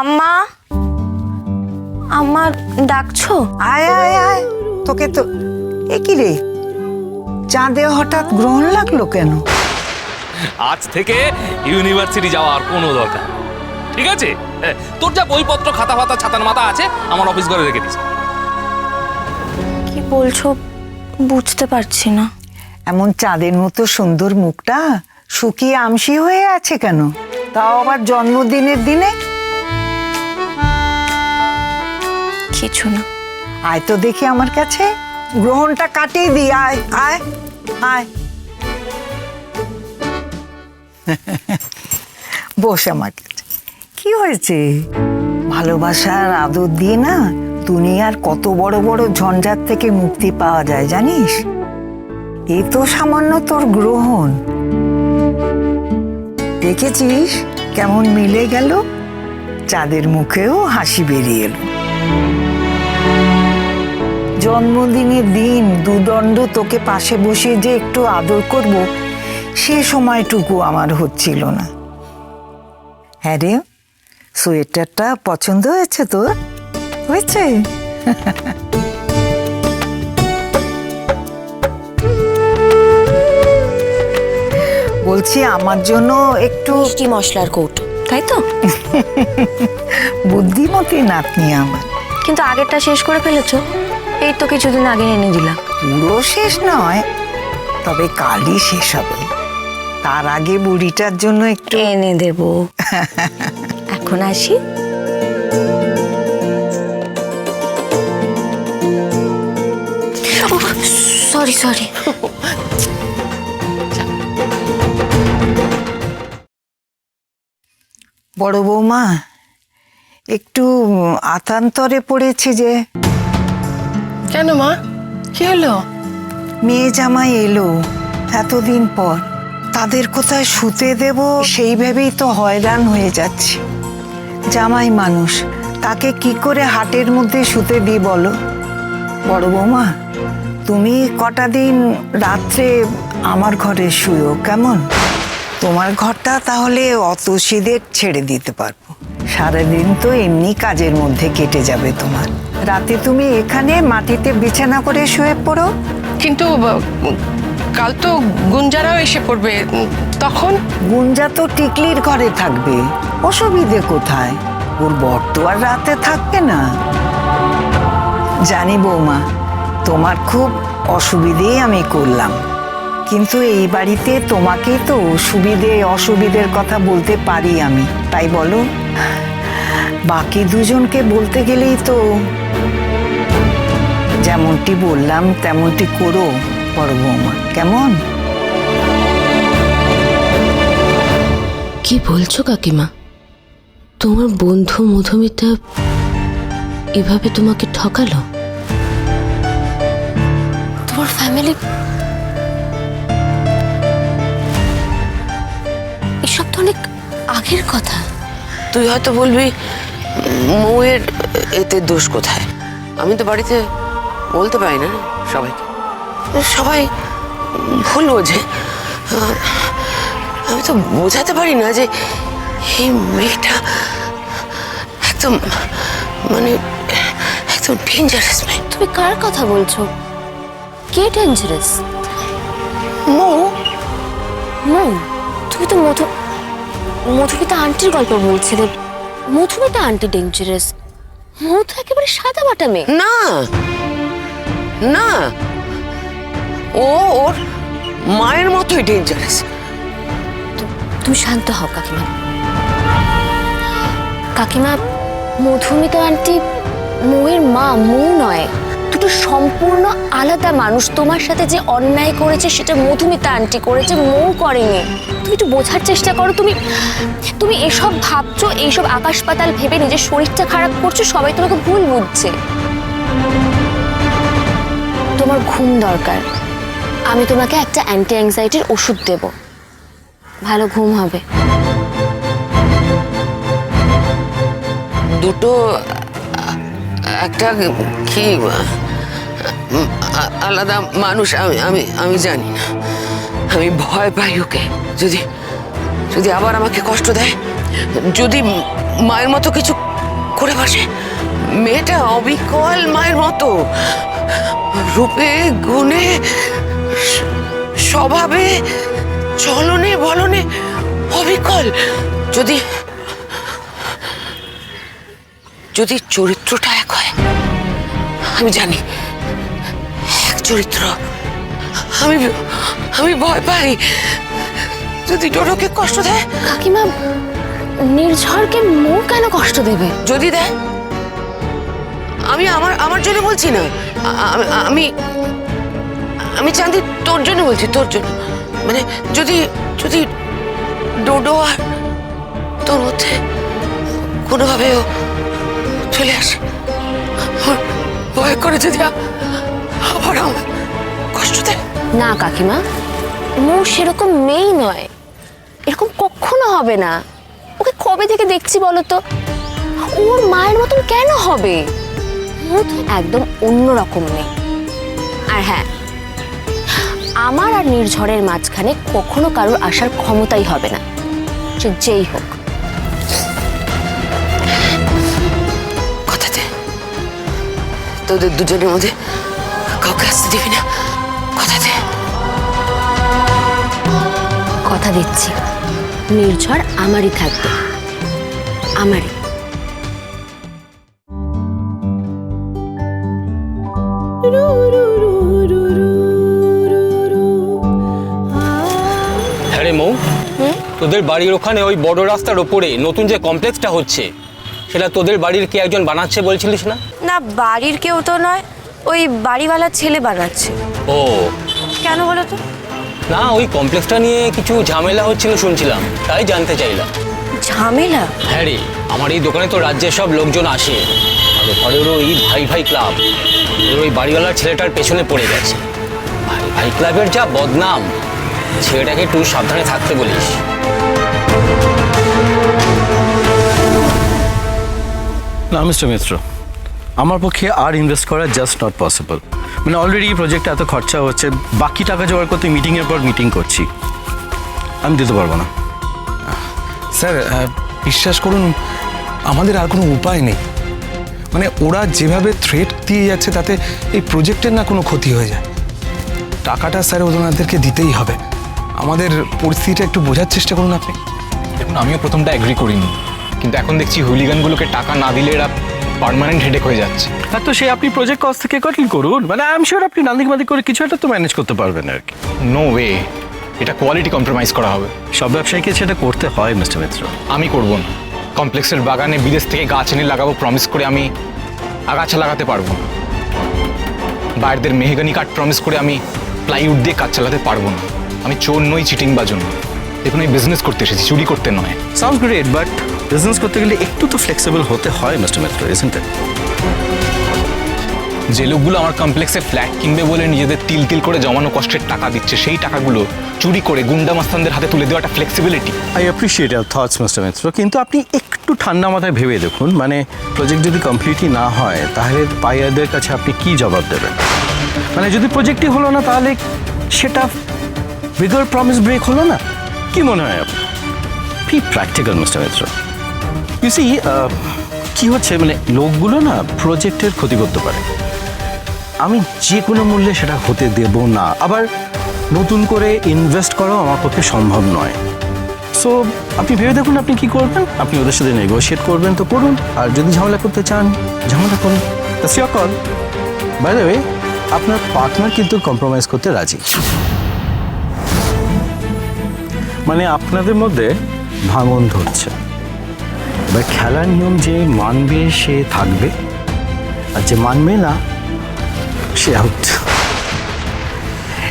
আম্মা আম্মা ডাকছো? আয় আয় আয়। তোকে তো এ কি রে? চাঁদে হঠাৎ গ্রহণ লাগল কেন? আজ থেকে ইউনিভার্সিটি যাওয়ার কোনো দরকার ঠিক আছে? হ্যাঁ, তোর যা বইপত্র খাতা ফাতা ছাতার মাথা আছে আমার অফিস ঘরে রেখে দিস। কি বলছো? বুঝতে পারছি না। এমন চাঁদের মতো সুন্দর মুখটা শুকিয়ে আমসি হয়ে আছে কেন? তাও আবার জন্মদিনের দিনে কিছু না। আয় তো দেখি আমার কাছে। গ্রহণটা কাটিয়ে দি আয় আয় আয়। বস আমার কাছে। কি হয়েছে? ভালোবাসার আদর দিয়ে না দুনিয়ার কত বড় বড় ঝঞ্ঝাট থেকে মুক্তি পাওয়া যায়, জানিস? এ তো সামান্য তোর গ্রহণ। দেখেছিস কেমন মিলে গেল? চাঁদের মুখেও হাসি বেরিয়ে এলো। জন্মদিনের দিন দুদণ্ড তোকে পাশে বসিয়ে যে একটু আদর করব সে সময়টুকু আমার হচ্ছিল না। হ্যাঁ রে সোয়েটারটা পছন্দ হয়েছে তোর? হয়েছে? বলছি আমার জন্য একটু মিষ্টি মশলার কৌটো তাই তো? বুদ্ধিমতী নাতনি আমার। কিন্তু আগেরটা শেষ করে ফেলেছো। এই তো কিছুদিন আগে এনে দিলাম। পুরো শেষ নয় তবে কালই শেষ হবে। তার আগে বুড়িটার জন্য একটু এনে দেব। এখন আসি। সরি সরি বড় বৌমা একটু আতান্তরে পড়েছে যে কেন মা? কি হলো? মেয়ে জামাই এলো এতদিন পর। তাদের কোথায় শুতে দেব সেই ভেবেই তো হয়রান হয়ে যাচ্ছে। জামাই মানুষ, তাকে কি করে হাটের মধ্যে শুতে দিই বলো? বড় বৌমা, তুমি কটা দিন রাত্রে আমার ঘরে শুয়েও কেমন? তোমার ঘরটা তাহলে অত ছেড়ে দিতে পারব। সারাদিন তো এমনি কাজের মধ্যে কেটে যাবে তোমার। রাতে তুমি এখানে মাটিতে বিছানা করে শুয়ে পড়ো? কিন্তু কাল তো গুঞ্জারাও এসে পড়বে। তখন? গুঞ্জা তো টিকলির ঘরে থাকবে। অসুবিধে কোথায়? ওর বর তো আর রাতে থাকবে না। জানি বৌমা তোমার খুব অসুবিধেই আমি করলাম। কিন্তু এই বাড়িতে তোমাকেই তো সুবিধে অসুবিধের কথা বলতে পারি আমি। তাই বলো। বাকি দুজনকে বলতে গেলেই তো যেমনটি বললাম তেমনটি করো বড় বৌমা। কেমন? কি বলছো কাকিমা? তোমার বন্ধু মধুমিতা এভাবে তোমাকে ঠকালো? তোমার ফ্যামিলি এসব তো অনেক আগের কথা। তুই হয়তো বলবি মৌয়ের এতে দোষ কোথায়? আমি তো বাড়িতে বলতে পারি না সবাইকে। সবাই ভুল বোঝে। আমি তো বোঝাতে পারি না যে এই মেয়েটা একদম মানে একদম ডেঞ্জারাস মেয়ে। তুমি কার কথা বলছো? কে ডেঞ্জারাস মৌ। মৌ? তুমি তো মধু মধুমিতা আন্টির গল্প বলছিলে মধুমিতা আন্টি ডেঞ্জারাস মধু একেবারে সাদা বাটা মেয়ে। না। না। ও ওর মায়ের মতোই ডেঞ্জারাস তুমি শান্ত হও কাকিমা। কাকিমা মধুমিতা আন্টি মৌয়ের মা মৌ নয়। দুটো সম্পূর্ণ আলাদা মানুষ তোমার সাথে যে অন্যায় করেছে, সেটা মধুমিতা আন্টি করেছে, মৌ করেনি। তুমি একটু বোঝার চেষ্টা করো, তুমি তুমি এসব ভাবছ, এইসব আকাশ পাতাল ভেবে নিজের শরীরটা খারাপ করছ, সবাই তোমাকে ভুল বুঝছে। তোমার ঘুম দরকার। আমি তোমাকে একটা অ্যান্টি অ্যাংজাইটির ওষুধ দেব। ভালো ঘুম হবে। দুটো, একটা কি আলাদা মানুষ, আমি আমি আমি জানি। না আমি ভয় পাই ওকে। যদি যদি আবার আমাকে কষ্ট দেয়, যদি মায়ের মতো কিছু করে বসে, মেয়েটা অবিকল মায়ের মতো, রূপে, গুণে, স্বভাবে, চলনে, বলনে অবিকল। যদি যদি চরিত্রটা এক হয়, আমি জানি চরিত্র। আমি আমি ভয় পাই। যদি ডোডোকে কষ্ট দেয়? কাকিমা নির্ঝরকে মৌ কেন কষ্ট দেবে? যদি দেয়? আমি আমার আমার জন্য বলছি না। আমি আমি চাঁদি তোর জন্য বলছি তোর জন্য। মানে যদি যদি ডোডো আর তোর মধ্যে কোনোভাবেও চলে আসে ভয় করে যদি আ- আমার কষ্ট না কাকিমা মৌ সেরকম মেয়ে নয়। এরকম কখনো হবে না। ওকে কবে থেকে দেখছি বলো তো? ওর মায়ের মতন কেন হবে? মৌ তো একদম অন্যরকম মেয়ে। আর হ্যাঁ আমার আর নির্ঝরের মাঝখানে কখনো কারোর আসার ক্ষমতাই হবে না। সে যেই হোক। কথা দে তোদের দুজনের মধ্যে কাউকে আসতে দিবি না কথা দে। কথা দিচ্ছি। নির্ঝর আমারই থাকবে। আমারই। হ্যাঁ রে মৌ তোদের বাড়ির ওখানে ওই বড় রাস্তার ওপরে নতুন যে কমপ্লেক্সটা হচ্ছে সেটা তোদের বাড়ির কে একজন বানাচ্ছে বলছিলিস না? না বাড়ির কেউ তো নয়। ওই বাড়িওয়ালার ছেলে বানাচ্ছে। ও। কেন বলো তো? না ওই কমপ্লেক্সটা নিয়ে কিছু ঝামেলা হচ্ছিল শুনছিলাম তাই জানতে চাইলাম। ঝামেলা? হ্যাঁ রে আমার এই দোকানে তো রাজ্যের সব লোকজন আসে। আর ওপরের ওই ভাই ভাই ক্লাব ওই বাড়িওয়ালার ছেলেটার পেছনে পড়ে গেছে। ভাই ভাই ক্লাবের যা বদনাম ছেলেটাকে একটু সাবধানে থাকতে বলিস। না মিস্টার মিত্র আমার পক্ষে আর ইনভেস্ট করা জাস্ট নট পসিবল মানে অলরেডি এই প্রজেক্টে এত খরচা হচ্ছে বাকি টাকা জোগাড় করতে মিটিংয়ের পর মিটিং করছি। আমি দিতে পারব না। স্যার বিশ্বাস করুন আমাদের আর কোনো উপায় নেই। মানে ওরা যেভাবে থ্রেট দিয়ে যাচ্ছে তাতে এই প্রজেক্টের না কোনো ক্ষতি হয়ে যায়। টাকাটা স্যার ওনাদেরকে দিতেই হবে। আমাদের পরিস্থিতিটা একটু বোঝার চেষ্টা করুন আপনি। দেখুন আমিও প্রথমটা অ্যাগ্রি করিনি। কিন্তু এখন দেখছি হুলিগানগুলোকে টাকা না দিলে এরা পার্মানেন্ট হেডেক হয়ে যাচ্ছে। হ্যাঁ তো সে আপনি প্রজেক্ট কস্ট থেকে কটল করুন। মানে আই এম শিওর আপনি নান্দিক মাদিক করে কিছু একটা তো ম্যানেজ করতে পারবেন আর কি। নো ওয়ে এটা কোয়ালিটি কম্প্রোমাইজ করা হবে। সব ব্যবসায়ীকে সেটা করতে হয় মিস্টার মিত্র আমি করব না। কমপ্লেক্সের বাগানে বিদেশ থেকে গাছ এনে লাগাবো প্রমিস করে আমি আগাছা লাগাতে পারব না। বাইরদের মেহগানি কাঠ প্রমিস করে আমি প্লাইউড দিয়ে কাজ চালাতে পারব না। আমি চোর নই চিটিং বাজন দেখুন এই বিজনেস করতে এসেছি চুরি করতে নয়। সাউন্ড গ্রেট বাট বিজনেস করতে গেলে একটু তো ফ্লেক্সিবল হতে হয় মিস্টার মিত্র ইসেন্ট ইট যে লোকগুলো আমার কমপ্লেক্সে ফ্ল্যাট কিনবে বলে নিজেদের তিল তিল করে জমানো কষ্টের টাকা দিচ্ছে সেই টাকাগুলো চুরি করে গুন্ডা মাস্তানদের হাতে তুলে দেওয়াটা flexibility I appreciate your thoughts mister Mitra কিন্তু আপনি একটু ঠান্ডা মাথায় ভেবে দেখুন মানে প্রজেক্ট যদি কমপ্লিটই না হয় তাহলে পাইয়ারদের কাছে আপনি কি জবাব দেবেন? মানে যদি প্রজেক্টই হলো না তাহলে সেটা বিগর প্রমিস ব্রেক হলো না? কি মনে হয় আপনার? কি প্র্যাকটিক্যাল মিস্টার মিত্র ইউসি কি হচ্ছে? মানে লোকগুলো না প্রজেক্টের ক্ষতি করতে পারে। আমি যে কোনো মূল্যে সেটা হতে দেব না। আবার নতুন করে ইনভেস্ট করাও আমার পক্ষে সম্ভব নয়। সো আপনি ভেবে দেখুন আপনি কি করবেন। আপনি ওদের সাথে নেগোশিয়েট করবেন তো করুন। আর যদি ঝামেলা করতে চান, ঝামেলা করুন। দ্যাটস কল বাই ওয়ে আপনার পার্টনার কিন্তু কম্প্রোমাইজ করতে রাজি। মানে আপনাদের মধ্যে ভাঙন ধরছে। এবার খেলার নিয়ম যে মানবে সে থাকবে আর যে মানবে না সে out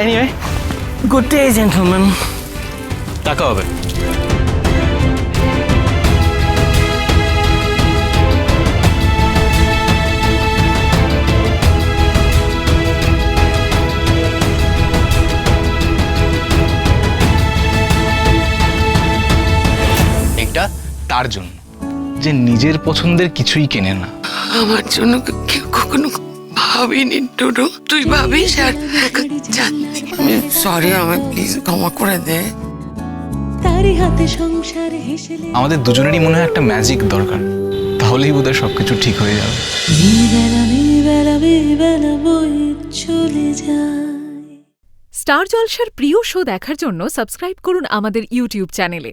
anyway good day gentleman টাকা হবে। এটা তার জন্য। যে নিজের পছন্দের কিছুই কেনে না। আমার জন্য কেউ কখনো ভাবিনি ডোডো তুই ভাবিস আর এখন জানতি আমি সরি আমায় প্লিজ ক্ষমা করে দে। আমাদের দুজনেরই মনে হয় একটা ম্যাজিক দরকার। তাহলেই বোধহয় সব কিছু ঠিক হয়ে যাবে। স্টার জলসার প্রিয় শো দেখার জন্য সাবস্ক্রাইব করুন আমাদের ইউটিউব চ্যানেলে।